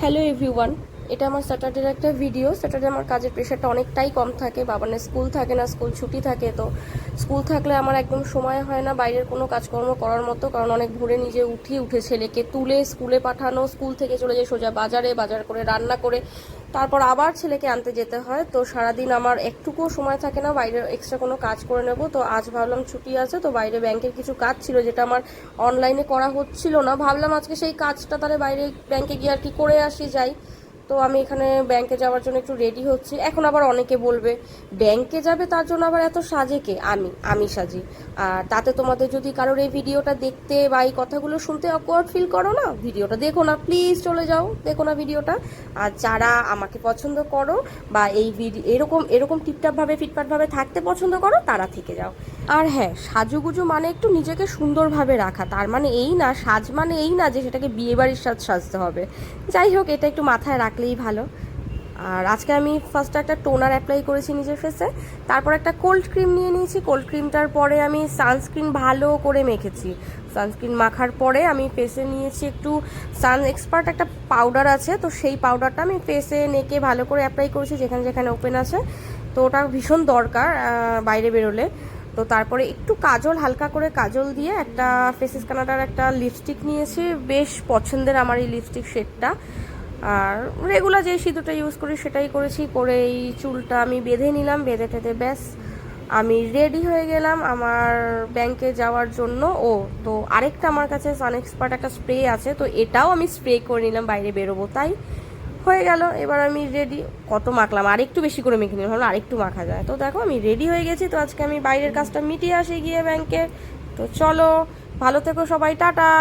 Hello everyone এটা আমার স্যাটারডের একটা ভিডিও স্যাটারডে আমার কাজের প্রেশারটা অনেকটাই কম থাকে। বাবানের স্কুল থাকে না স্কুল ছুটি থাকে। তো স্কুল থাকলে আমার একদম সময় হয় না বাইরের কোনো কাজকর্ম করার মতো। কারণ অনেক ভোরে নিজে উঠি উঠে ছেলেকে তুলে স্কুলে পাঠানো। স্কুল থেকে চলে যাই সোজা বাজারে, বাজার করে রান্না করে, তারপর আবার ছেলেকে আনতে যেতে হয়। তো সারাদিন আমার একটুকুও সময় থাকে না, বাইরে এক্সট্রা কোনো কাজ করে নেব। তো আজ ভাবলাম ছুটি আছে, তো বাইরে ব্যাংকের কিছু কাজ ছিল যেটা আমার অনলাইনে করা হচ্ছিল না। ভাবলাম আজকে সেই কাজটা তাহলে বাইরে ব্যাংকে গিয়ে আর কি করে আসি, যাই। তো আমি এখানে ব্যাংকে যাওয়ার জন্য একটু রেডি হচ্ছি। এখন আবার অনেকে বলবে ব্যাংকে যাবে? তার জন্য আবার এত সাজে কে? আমি আমি সাজি। আর তাতে তোমাদের যদি কারোর এই ভিডিওটা দেখতে বা এই কথাগুলো শুনতে অকওয়ার্ড ফিল করো না ভিডিওটা দেখো না। প্লিজ চলে যাও, দেখো না ভিডিওটা আর যারা আমাকে পছন্দ করো বা এই ভিডিও এরকম এরকম টিপটাপভাবে ফিটফাটভাবে থাকতে পছন্দ করো, তারা থেকে যাও। আর হ্যাঁ সাজুগুজু মানে একটু নিজেকে সুন্দরভাবে রাখা। তার মানে এই না, সাজ মানে এই না যে সেটাকে বিয়েবাড়ির সাজ সাজতে হবে। যাই হোক, এটা একটু মাথায় রাখলেই ভালো। আর আজকে আমি ফার্স্টে একটা টোনার অ্যাপ্লাই করেছি নিজের ফেসে তারপর একটা কোল্ড ক্রিম নিয়ে নিয়েছি। কোল্ড ক্রিমটার পরে আমি সানস্ক্রিন ভালো করে মেখেছি। সানস্ক্রিন মাখার পরে আমি ফেসে নিয়েছি একটু সান এক্সপার্ট একটা পাউডার আছে, তো সেই পাউডারটা আমি ফেসে নেকে ভালো করে অ্যাপ্লাই করেছি, যেখানে যেখানে ওপেন আছে। তো ওটা ভীষণ দরকার বাইরে বেরোলে। তো তারপরে একটু কাজল, হালকা করে কাজল দিয়ে একটা ফেসেস কানাডার একটা লিপস্টিক নিয়েছি। বেশ পছন্দের আমার এই লিপস্টিক শেডটা আর রেগুলার যে সিঁদুরটা ইউজ করি সেটাই করেছি। করে এই চুলটা আমি বেঁধে নিলাম, বেঁধে টেঁধে ব্যাস, আমি রেডি হয়ে গেলাম আমার ব্যাংকে যাওয়ার জন্য। ও, তো আরেকটা আমার কাছে সান এক্সপার্ট একটা স্প্রে আছে, তো এটাও আমি স্প্রে করে নিলাম, বাইরে বেরোবো। তাই হয়ে গেল, এবার আমি রেডি কত মাখলাম? আর একটু বেশি করে মেখে নিলাম, ভাবলাম আরেকটু মাখা যায়। তো দেখো, আমি রেডি হয়ে গেছি, তো আজকে আমি বাইরের কাজটা মিটিয়ে আসি গিয়ে ব্যাংকে তো চলো, ভালো থেকো সবাই, টাটা!